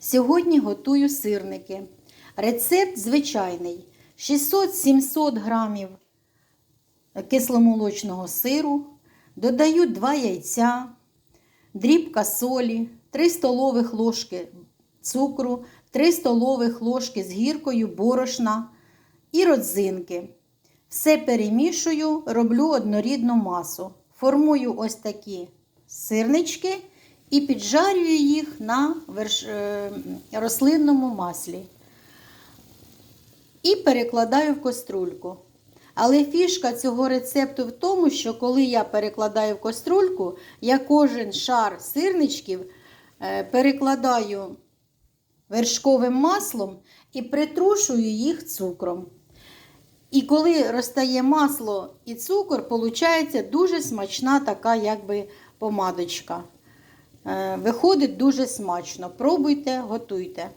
Сьогодні готую сирники. Рецепт звичайний: 600-700 грамів кисломолочного сиру, додаю 2 яйця, дрібка солі, 3 столових ложки цукру, 3 столових ложки з гіркою борошна і родзинки. Все перемішую, роблю однорідну масу. Формую ось такі сирнички і піджарюю їх на верш... е, рослинному маслі. І перекладаю в каструльку. Але фішка цього рецепту в тому, що коли я перекладаю в каструльку, я кожен шар сирничків е, перекладаю вершковим маслом і притрушую їх цукром. І коли розтає масло і цукор, виходить дуже смачна така якби помадочка. Е, Виходить дуже смачно. Пробуйте, готуйте.